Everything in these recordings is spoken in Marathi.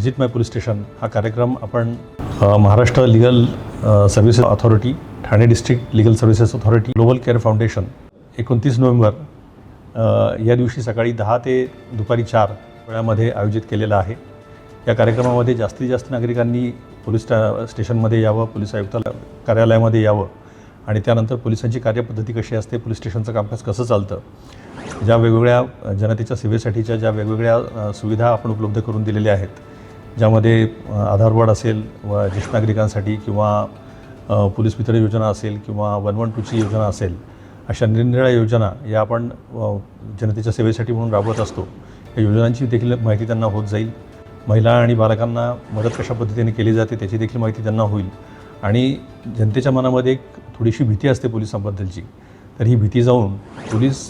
व्हिजिट माय पोलीस स्टेशन हा कार्यक्रम आपण Maharashtra legal services authority Thane district legal services authority global care foundation एकोणतीस नोव्हेंबर या दिवशी सकाळी दहा ते दुपारी चार वेळामध्ये आयोजित केलेला आहे. या कार्यक्रमामध्ये जास्तीत जास्त नागरिकांनी पोलीस स्टेशनमध्ये यावं पोलीस आयुक्त कार्यालयामध्ये यावं आणि त्यानंतर पोलिसांची कार्यपद्धती कशी असते पोलीस स्टेशनचं कामकाज कसं चालतं ज्या वेगवेगळ्या जनतेच्या सेवेसाठीच्या ज्या वेगवेगळ्या सुविधा आपण उपलब्ध करून दिलेल्या आहेत ज्यामध्ये अ, आधारवाड असेल व ज्येष्ठ नागरिकांसाठी किंवा पोलीस मित्र योजना असेल किंवा वन वन टूची योजना असेल अशा निरनिराळ्या योजना या आपण जनतेच्या सेवेसाठी म्हणून राबवत असतो. या योजनांची देखील माहिती त्यांना होत जाईल. महिला आणि बालकांना मदत कशा पद्धतीने केली जाते त्याची देखील माहिती त्यांना होईल. आणि जनतेच्या मनामध्ये एक थोडीशी भीती असते पोलिसांबद्दलची तर ही भीती जाऊन पोलीस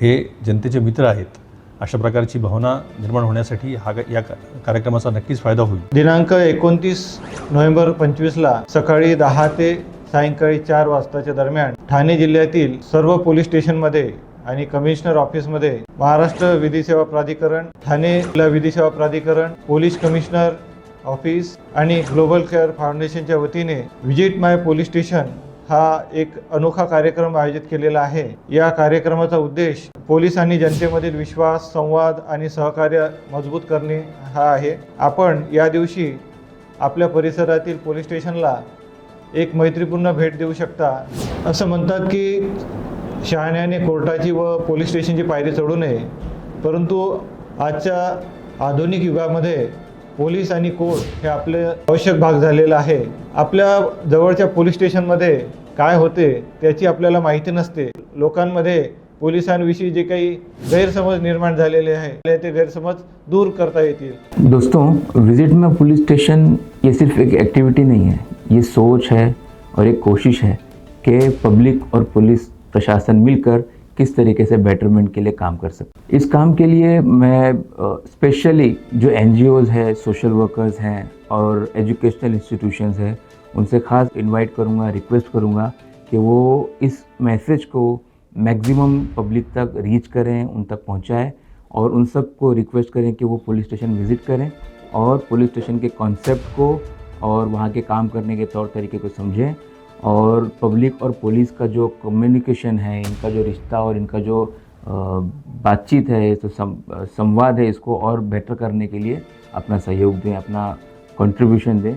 हे जनतेचे मित्र आहेत अशा प्रकारची भावना निर्माण होण्यासाठी हा या का- कार्यक्रमाचा नक्कीच फायदा होईल. दिनांक एकोणतीस नोव्हेंबर पंचवीसला सकाळी दहा ते सायंकाळी चार वाजताच्या दरम्यान ठाणे जिल्ह्यातील सर्व पोलीस स्टेशनमध्ये आणि कमिशनर ऑफिसमध्ये महाराष्ट्र विधी सेवा प्राधिकरण ठाणे जिल्हा विधी सेवा प्राधिकरण पोलीस कमिशनर ऑफिस आणि ग्लोबल केअर फाउंडेशनच्या वतीने विजिट माय पोलीस स्टेशन हा एक अनोखा कार्यक्रम आयोजित केलेला आहे. या कार्यक्रमाचा उद्देश पोलीस आणि जनतेमधील विश्वास संवाद आणि सहकार्य मजबूत करणे हा आहे. आपण या दिवशी आपल्या परिसरातील पोलीस स्टेशनला एक मैत्रीपूर्ण भेट देऊ शकता. असं म्हणतात की शहाण्याने कोर्टाची व पोलीस स्टेशनची पायरी चढू नये. परंतु आजच्या आधुनिक युगामध्ये पोलीस आणि कोर्ट हे आपले आवश्यक भाग झालेला आहे. आपल्या जवळच्या पोलीस स्टेशनमध्ये काय होते त्याची आपल्याला माहिती नसते. लोकांमध्ये पोलिसांविषयी जे काही गैरसमज निर्माण झालेले आहे ते गैरसमज दूर करता येतील. दोस्तों विजिट में पुलिस स्टेशन ये सिर्फ एक एक्टिविटी नहीं है। ये सोच है और एक कोशिश है कि पब्लिक और पुलिस प्रशासन मिलकर किस तरीके से बेटरमेंट के लिए काम कर सकते इस काम के लिए मैं स्पेशली जो एन है सोशल वर्कर्स हैं और एजुकेशनल इंस्टीट्यूशन हैं, उनसे ख़ास इनवाइट करूँगा रिक्वेस्ट करूँगा कि वो इस मैसेज को मैक्सिमम पब्लिक तक रीच करें, उन तक पहुँचाएँ और उन सबको रिक्वेस्ट करें कि वो पुलिस स्टेशन विज़िट करें और पुलिस स्टेशन के कॉन्सेप्ट को और वहाँ के काम करने के तौर तरीके को समझें और पब्लिक और पुलिस का जो कम्युनिकेशन है, इनका जो रिश्ता और इनका जो बातचीत है तो संवाद है, इसको और बेटर करने के लिए अपना सहयोग दें, अपना कंट्रीब्यूशन दें।